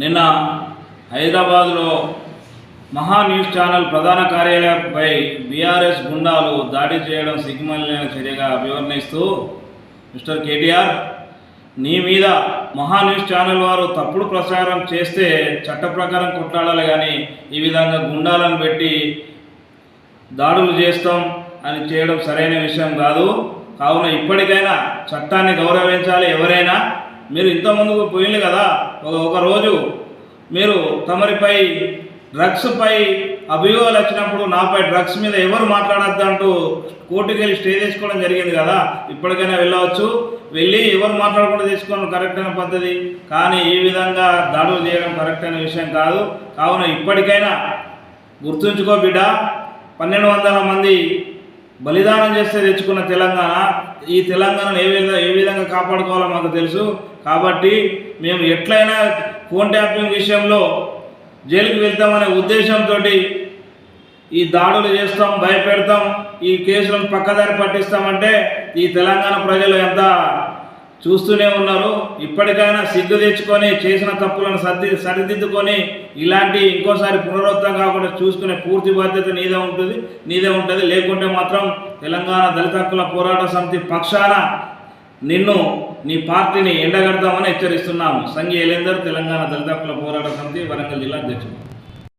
నిన్న హైదరాబాద్లో మహా న్యూస్ ఛానల్ ప్రధాన కార్యాలయంపై బీఆర్ఎస్ గుండాలు దాడి చేయడం సిగ్గుమలిన చర్యగా అభివర్ణిస్తూ మిస్టర్ కేటీఆర్ నీ మీద మహా న్యూస్ ఛానల్ వారు తప్పుడు ప్రచారం చేస్తే చట్ట ప్రకారం కొట్లాడాలి కానీ ఈ విధంగా గుండాలను పెట్టి దాడులు చేస్తాం అని చేయడం సరైన విషయం కాదు. కావున ఇప్పటికైనా చట్టాన్ని గౌరవించాలి ఎవరైనా. మీరు ఇంతకుముందు పోయింది కదా ఒక ఒకరోజు మీరు తమరిపై డ్రగ్స్పై అభియోగాలు వచ్చినప్పుడు నాపై డ్రగ్స్ మీద ఎవరు మాట్లాడద్దు అంటూ కోర్టుకి వెళ్ళి స్టే తీసుకోవడం జరిగింది కదా ఇప్పటికైనా వెళ్ళవచ్చు. వెళ్ళి ఎవరు మాట్లాడకుండా తీసుకోవడం కరెక్ట్ అయిన పద్ధతి కానీ ఈ విధంగా దాడులు చేయడం కరెక్ట్ అయిన విషయం కాదు. కావున ఇప్పటికైనా గుర్తుంచుకో బిడ్డ పన్నెండు వందల మంది బలిదానం చేస్తే తెచ్చుకున్న తెలంగాణ ఈ తెలంగాణను ఏ విధంగా ఏ విధంగా కాపాడుకోవాలో మాకు తెలుసు. కాబట్టి మేము ఎట్లయినా ఫోన్ ట్యాపింగ్ విషయంలో జైలుకి వెళ్తామనే ఉద్దేశంతో ఈ దాడులు చేస్తాం భయపెడతాం ఈ కేసులను పక్కదారి పట్టిస్తామంటే ఈ తెలంగాణ ప్రజలు ఎంత చూస్తూనే ఉన్నారు ఇప్పటికైనా సిగ్గు తెచ్చుకొని చేసిన తప్పులను సర్ది సరిదిద్దుకొని ఇలాంటి ఇంకోసారి పునరుద్ధం కాకుండా చూసుకునే పూర్తి బాధ్యత నీదే ఉంటుంది నీదే ఉంటుంది. లేకుంటే మాత్రం తెలంగాణ దళిత హక్కుల పోరాట సమితి పక్షాన నిన్ను నీ పార్టీని ఎండగడతామని హెచ్చరిస్తున్నాము. సంఘీ ఎలేందర్ తెలంగాణ దళిత హక్కుల పోరాట సమితి వరంగల్ జిల్లా అధ్యక్షుడు.